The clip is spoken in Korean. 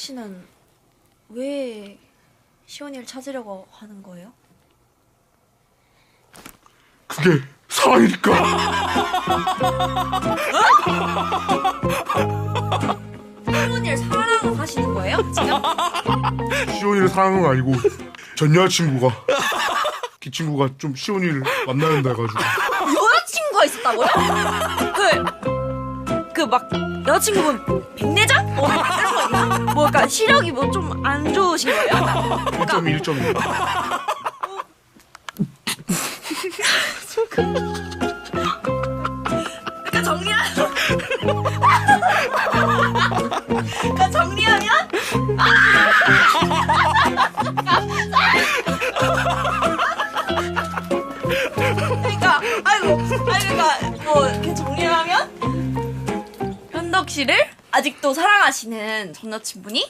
씨는 왜 시온이를 찾으려고 하는 거예요? 그게 사랑이니까. 시온이를 사랑하시는 거예요? 지금? 시온이를 사랑한 건 아니고 전 여자친구가 그 친구가 좀 시온이를 만나야 된다 해가지고 여자친구가 있었다고요? 그 그 막 여자친구분 백내장? 뭐 있나? 뭐 약간 시력이 뭐 좀 안 좋으신 거예요? 그러니까 1.2, 1.2. 그러니까 정리하면 그러니까 정리하면 그러니까 아이고 아니 그러니까 뭐 이렇게 정리하면 현덕 씨를 아직도 사랑하시는 전 여친분이